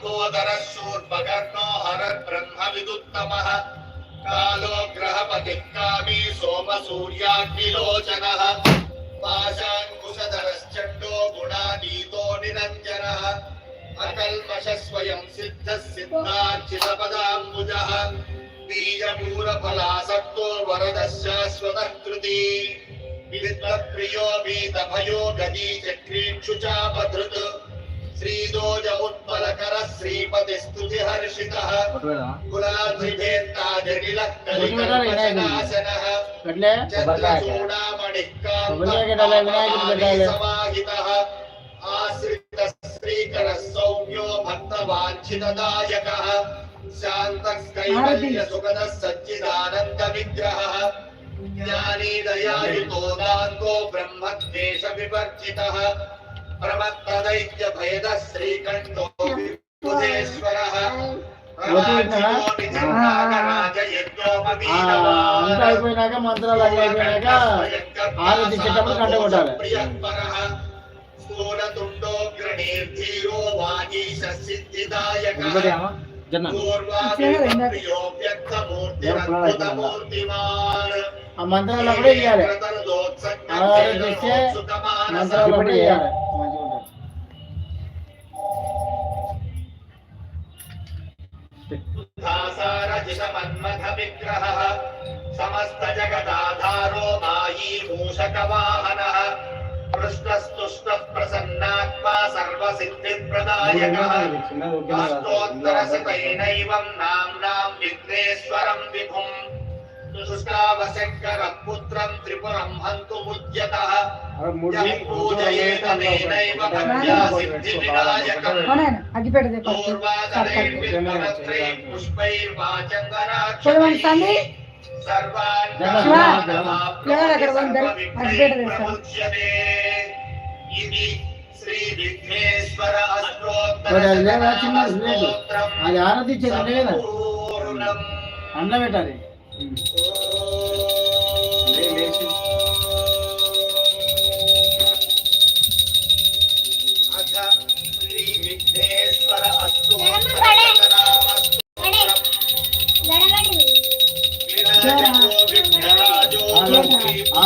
लम्बोदरः शूर्पकर्णो हरः ब्रह्मविदुत्तमः कालो ग्रहपतिः कामी सोमसूर्याग्निलोचनः। पाशाङ्कुशधरश्चण्डो गुणानीतो निरञ्जनः। अकल्मषस्वयं सिद्धः सिद्धार्चितपदाम्बुजः। बीजमूलफलासक्तो वरदः शाश्वतः कृती विविधप्रियो वीतभयो गदी चक्रीक्षु चापधृत् श्रीदोजमुत्पलकर श्रीपतिस्तुतिहर्षितः कुलाद्रिभेत्ताजटिलः कलिकल्पशनासनः चन्द्रचूडामणिक्कान्तः समाहितः आश्रितश्रीकर सौम्यो भक्तवाञ्छितदायकः शान्तः कैवल्यसुखदः सच्चिदानन्दविग्रहः। ज्ञानी दयायुतो दान्तो ब्रह्मद्वेषविवर्जितः। प्रमत्तदैत्यभेदः श्रीकण्ठो विबुधेश्वरः ఆ, అంతా అయిపోయినాక మంత్రాలు అవి అయిపోయినాక ఆరతి ఇచ్చేటప్పుడు కంట కొట్టాలి ఒకటి అమ్మ జన్న ఆ మంత్రాలు అప్పుడే ఇవ్వాలి ఆరతి ఇస్తే మంత్రాలు అప్పుడే ఇవ్వాలి समस्त जगदाधारो कृष्णस्तुष्टः मूषक वाहन कृष्णस्तुष्ट नाम्नाम् विघ्नेश्वरम् विभुम् शुष्कावशङ्करपुत्रम् त्रिपुरम् हन्तुमुद्यतः। पूजयेतनेनैव ఇది అది ఆరాధించేది అంటే అన్న పెట్టాలి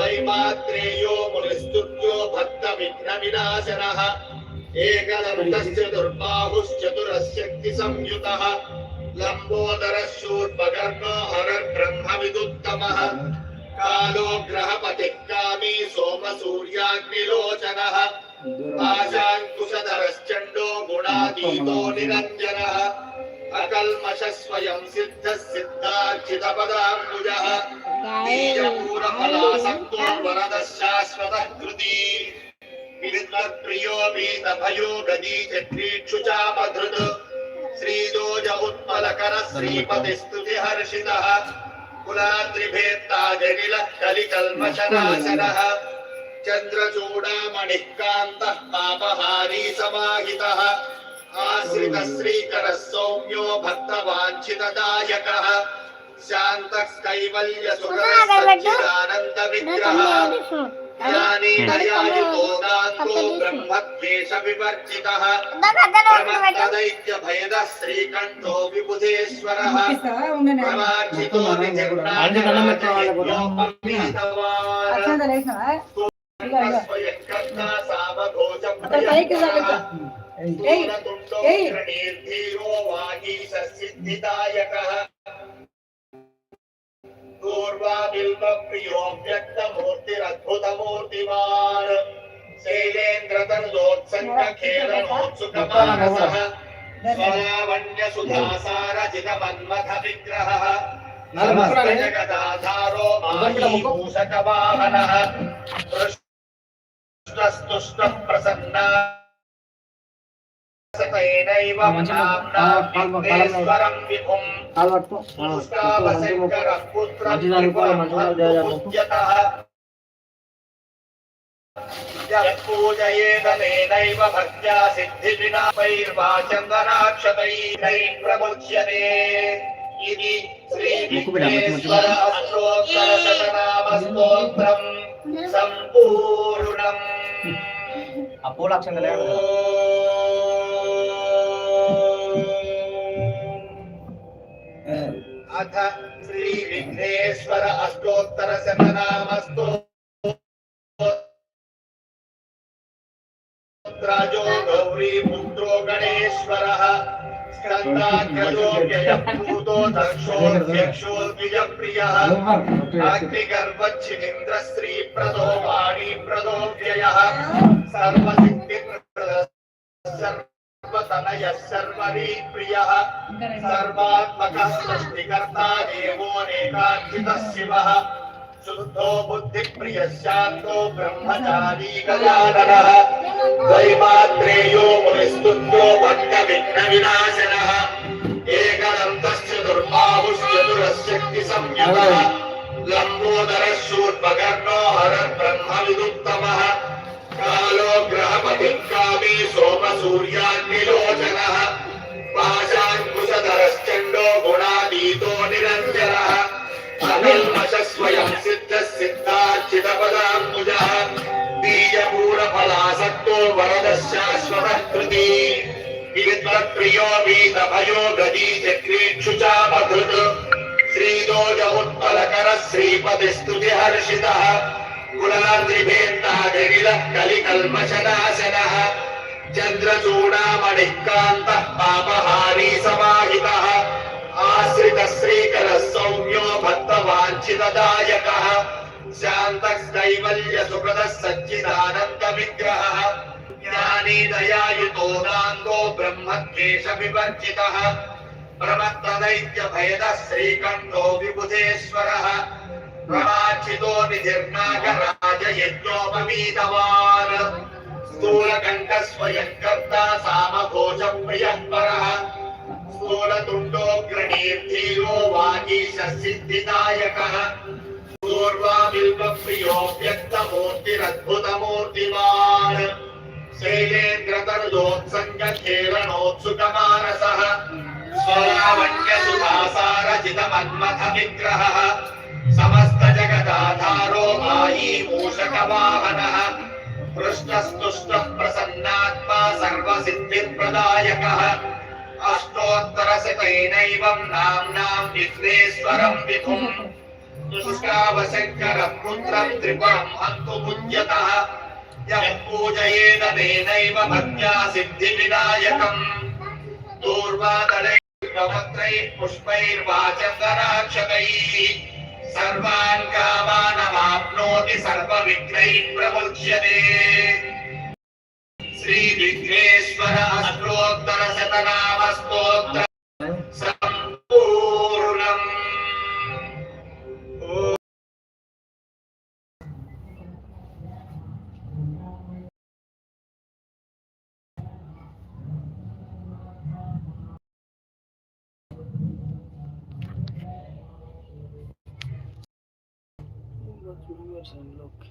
दैमात्रेयो मुनिस्तुत्यो भक्तविघ्नविनाशनः। एकदन्तश्चतुर्बाहुश्चतुरशक्तिसंयुतः लम्बोदरः शूर्पकर्णो हरर्ब्रह्मविदुत्तमः कालो ग्रहपतिः कामी सोमसूर्याग्निलोचनः पाशाङ्कुशधरश्चण्डो गुणातीतो निरञ्जनः। అకల్మష స్వయం సిద్ధ సిద్ధాచితపదాంబుజ పూరఫలాసక్తో వరద శాశ్వత కృతి విద్వత్ప్రియో వీతభయో గదీచక్రీక్షు చాపధృత్ శ్రీజోజ ఉత్పలకర శ్రీపతి స్తుతి హర్షిత కులాద్రిభేత్తా జనిల కలికల్మషనాశన చంద్రచూడామణికాంత పాపహారీ సమాహిత श्रीकर सौम्यो भक्तवाञ्छितदायकः। शान्तस्कैवल्यसुखदानन्दविग्रहः ज्ञानेनयायुतो नान्तो ब्रह्मद्वेषविवर्जितः। प्रमत्तदैत्यभयदः श्रीकण्ठो विबुधेश्वरः। प्रमार्जितो निजगुणानिज्ञोपमिहितवान् स्वयङ्कर्ता सामघोषं प्रयत्नः అక్కడ పైకి తగ్గుతా. ఏయ్, ఏయ్. సిద్ధిదాయకः పూర్వాబిల్వప్రియో వ్యక్తమూర్తిరద్భుతమూర్తిమాన్ శైలేంద్రతర్దోత్సంగఖేళనోత్సుకమానసः సతైనైవ మనామ్నామేశ్వరం విభుం. పురుష్కావశంకర పుత్రం త్రిపురం పూజ్యత పూజయేదనేనైవ లేదు अथ श्री विघ्नेश्वर अष्टोत्तर शतनामस्तो राजो गौरी पुत्रो गणेश्वरः। स्कन्दाग्रजो व्ययभूतो दक्षोऽध्यक्षो द्विजप्रियः अग्निगर्भच्छिदिन्द्र श्रीप्रदो वाणीप्रदो व्ययः सर्वसिद्धिप्रदः सर्वतनयः सर्वात्मकः सृष्टिकर्ता देवोऽनेकार्चितः शिवः। शुद्धो बुद्धिप्रियः शान्तो ब्रह्मचारी गजाननः। दैवात्रेयो मुनिस्तुत्यो भक्तविघ्नविनाशनः। एकदन्तश्च दुर्बाहुश्चतुरशक्तिसंयुतः। लम्बोदरः शूर्पकर्णो हरब्रह्मविदुत्तमः। कालो ग्रहपतिः कामी सोमसूर्याग्निलोचनः। सिद्धार्चितपदाम्बुजः बीजपूरफलासक्तो वरदः शाश्वतः कृति विद्वत्प्रियो वीतभयो गदी चक्रीक्षुचामधुत् श्रीदोजमुत्पलकरः श्रीपतिस्तुतिहर्षितः कुलाद्रिभेन्तागरिलः कलिकल्मषनाशनः चन्द्रचूडामणिः कान्तः पापहारी समाहितः आश्रितः सौम्यो भक्तवाञ्छितदायकः। శాంతః కైవల్య సుఖద సచ్చిదానంద విగ్రహ జ్ఞానీ దయాయుతో నాందో బ్రహ్మద్వేష వివర్జిత ప్రమత్తదైత్య భయద శ్రీకంఠో విబుధేశ్వర ప్రవాచితో నిధిర్నాగరాజ యజ్ఞోపమీతవాన్ స్థూలకంఠ స్వయంకర్త సామఘోష ప్రియపర స్థూలతుండోగ్రణీర్ధీరో వాగీశ సిద్ధిదాయక పూర్వా व्यक्तमूर्तिरद्भुतमूर्तिमान् शैलेन्द्रतरुदोत्सङ्गखेलनोत्सुकमानसः स्वलावण्यसुधासारचितमन्मथविग्रहः समस्तजगदाधारो मायी मूषकवाहनः पृष्ठस्तुष्टः प्रसन्नात्मा सर्वसिद्धिप्रदायकः अष्टोत्तरशतैनैवं नाम्नां विघ्नेश्वरं विभुम् दुष्कावशङ्करं पुत्रं त्रिपुरं हन्तु पूज्यतः यः पूजयेद तेनैव भक्त्या सिद्धिविनायकम् दूर्वादलैर्वक्त्रैः पुष्पैर्वाचन्दनाक्षतैः सर्वान् कामानमाप्नोति सर्वविघ्नैः प्रमुच्यते श्रीविघ्नेश्वर अष्टोत्तरशतनामस्तोत्र Google and look.